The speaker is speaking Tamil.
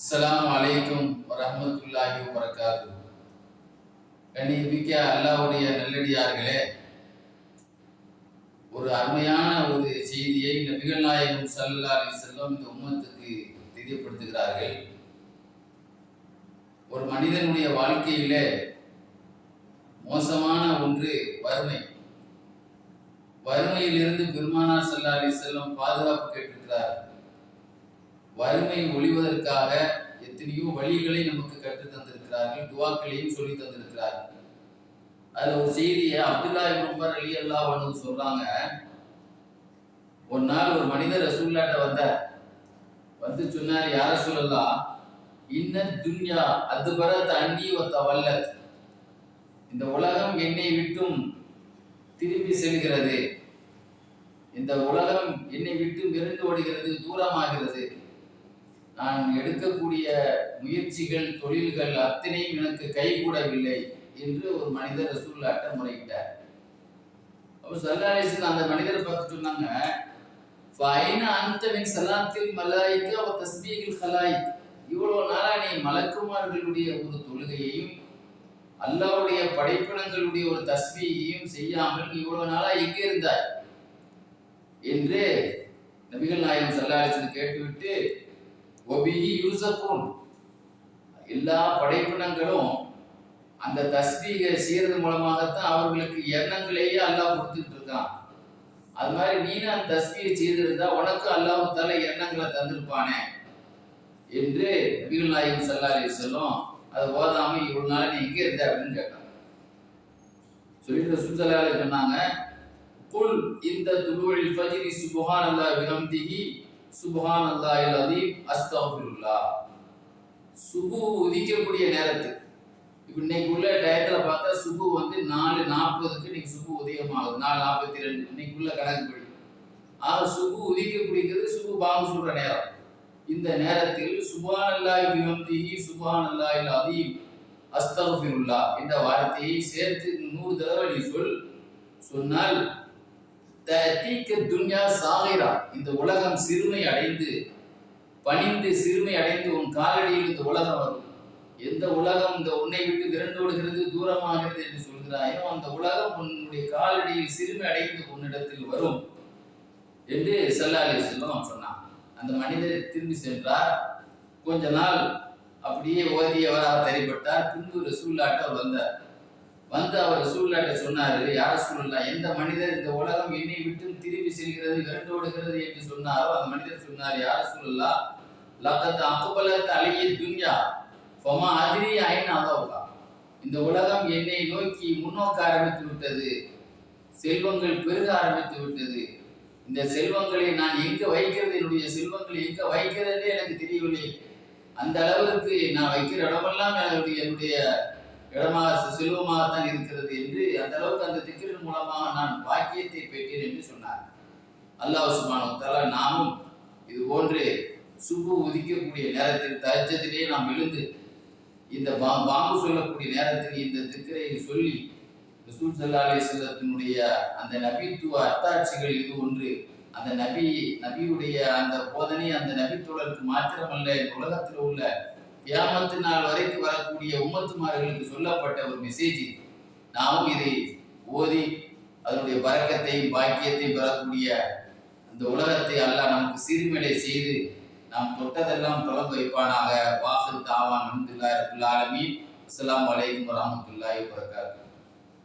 அஸ்ஸலாமு அலைக்கும் வரஹ்மத்துல்லாஹி வபரகாத்து கண்ணியமிக்க அல்லாவுடைய நல்லடியார்களே ஒரு அருமையான ஒரு செய்தியை நபிகள் நாயகம் சல்லா அலி வஸல்லம் இந்த உம்மத்துக்கு தெரியப்படுத்துகிறார்கள். ஒரு மனிதனுடைய வாழ்க்கையிலே மோசமான ஒன்று வறுமை. வறுமையிலிருந்து பெருமானார் சல்லா அலி வஸல்லம் பாதுகாப்பு கேட்டிருக்கிறார். வறுமை ஒழிவதற்காக எத்தனையோ வழிகளை நமக்கு கற்றுத் தந்திருக்கிறார்கள் துவாக்களையும் சொல்லி தந்திருக்கிறார்கள். அதுல ஒரு செய்தியை அப்துல்லா உமர் அலி அல்லாஹ் அன்ஹு சொல்றாங்க. ஒரு நாள் ஒரு மனிதர் ரசூல்லாட்ட வந்தார். வந்து சொன்னார் யார சொல்லலாம் இன்ன துன்யா அது பர தண்ணி ஒத்த வல்லத் இந்த உலகம் என்னை விட்டும் திரும்பி செல்கிறது. இந்த உலகம் என்னை விட்டு விரண்டு ஓடுகிறது தூரமாகிறது. நான் எடுக்கக்கூடிய முயற்சிகள் தொழில்கள் அத்தனையும் எனக்கு கைகூடவில்லை என்று ஒரு மனிதர் ரசூல்லாட்ட முறையிட்டார் அப்போ சல்லாலேசன் அந்த மனிதரை பார்த்து சொன்னாங்க ஃபைன அந்தவின் சலாத்தில் மலாய்க்கு அவ தஸ்பீகில் ஹலாய் இவ்வளோ நாளா நீ மலக்குமார்களுடைய ஒரு தொழுகையையும் அல்லாவுடைய படைப்பினங்களுடைய ஒரு தஸ்மியையும் செய்யாமல் இவ்வளோ இவ்வளவு நாளா எங்கே இருந்தாய்? என்று நபிகள் நாயகம் சல்லாலேசன் கேட்டுவிட்டு ஒபிஹி யூசப்புன் எல்லா படைப்பினங்களும் அந்த தஸ்பீகை செய்யறது மூலமாகத்தான் அவர்களுக்கு எண்ணங்களையே அல்லாஹ் கொடுத்துட்டு இருக்கான். அது மாதிரி நீனும் அந்த தஸ்பீகை செய்திருந்தா உனக்கு அல்லாஹ் தலை எண்ணங்களை தந்திருப்பானே என்று நபிகள் நாயகம் சல்லாலே சொல்லும் அது ஓதாம இவ்வளவு நாள் நீ எங்கே இருந்த அப்படின்னு கேட்டாங்க. சொல்லிட்டு சுசலாலே சொன்னாங்க குல் இந்த துலுவில் ஃபஜ்ரி சுப்ஹானல்லாஹி பிஹம்திஹி சுபஹான் அல்லாஹில் அதீம் அஸ்தகுல்லா சுபு உதிக்கக்கூடிய நேரத்துக்கு. இப்போ இன்னைக்கு உள்ள டயத்தில் பார்த்தா சுபு வந்து நாலு நாற்பதுக்கு இன்னைக்கு சுபு உதயமாகுது. நாலு நாற்பத்தி ரெண்டு இன்னைக்கு உள்ள கணக்குப்படி ஆக சுபு உதிக்கக்கூடியது சுபு பாங்கு சொல்ற நேரம். இந்த நேரத்தில் சுபான் அல்லாஹி பிஹம்திஹி சுபான் அல்லாஹில் அதீம் அஸ்தகுல்லா என்ற வார்த்தையை சேர்த்து நூறு தடவை நீ சொல். சொன்னால் துன்யா சாகிரா இந்த உலகம் சிறுமை அடைந்து பணிந்து சிறுமை அடைந்து உன் காலடியில் இந்த உலகம் வரும். எந்த உலகம் இந்த உன்னை விட்டு விரண்டோடுகிறது தூரமாகிறது என்று சொல்கிறாயோ அந்த உலகம் உன்னுடைய காலடியில் சிறுமை அடைந்து உன்னிடத்தில் வரும் என்று செல்லாலே செல்லம் சொன்னான். அந்த மனிதர் திரும்பி சென்றார். கொஞ்ச நாள் அப்படியே ஓதியவராக தெரிப்பட்டார் பின்பு ரசூல்லாட்ட வந்தார். வந்து அவர் சூழ்நாட்டை சொன்னாரு யார சூழலா எந்த மனிதர் இந்த உலகம் என்னை விட்டு திரும்பி செல்கிறது விரண்டோடுகிறது என்று சொன்னாரோ அந்த மனிதர் சொன்னார் யார சூழலா லக்கத்து அக்குபலத்து அழகிய துன்யா பொமா அதிரி ஐன் அதவுகா இந்த உலகம் என்னை நோக்கி முன்னோக்க ஆரம்பித்து விட்டது செல்வங்கள் பெருக ஆரம்பித்து விட்டது. இந்த செல்வங்களை நான் எங்க வைக்கிறது என்னுடைய செல்வங்களை எங்க வைக்கிறதே எனக்கு தெரியவில்லை. அந்த அளவுக்கு நான் வைக்கிற இடமெல்லாம் என்னுடைய இடமாக செல்வமாக தான் இருக்கிறது என்று அந்த அளவுக்கு அந்த திக்கிரின் மூலமாக நான் பாக்கியத்தை பெற்றேன் என்று சொன்னார். அல்லாஹ் சுபானத்தால நாமும் இது போன்று சுப்பு உதிக்கக்கூடிய நேரத்தில் தஜத்திலே நாம் எழுந்து இந்த பா பாம்பு சொல்லக்கூடிய நேரத்தில் இந்த திக்கரை சொல்லி ரசூல் சல்லா அலி செல்லத்தினுடைய அந்த நபித்துவ அத்தாட்சிகள் இது ஒன்று. அந்த நபி நபியுடைய அந்த போதனை அந்த நபித்தோழருக்கு மாத்திரமல்ல உலகத்தில் உள்ள கியாமத்து நாள் வரைக்கும் வரக்கூடிய உம்மத்துமார்களுக்கு சொல்லப்பட்ட ஒரு மெசேஜ் நாமும் இதை ஓதி அதனுடைய வரக்கத்தையும் பாக்கியத்தையும் பெறக்கூடிய அந்த உலகத்தை அல்லாஹ் நமக்கு சீர்மேடை செய்து நாம் தொட்டதெல்லாம் தொடர்ந்து வைப்பானாக. வாசல் தாவான் அஹமதுல்லாஹி ரபுல் அஸ்லாம் அஸ்ஸலாமு அலைக்கும் வரஹ்மத்துல்லாஹி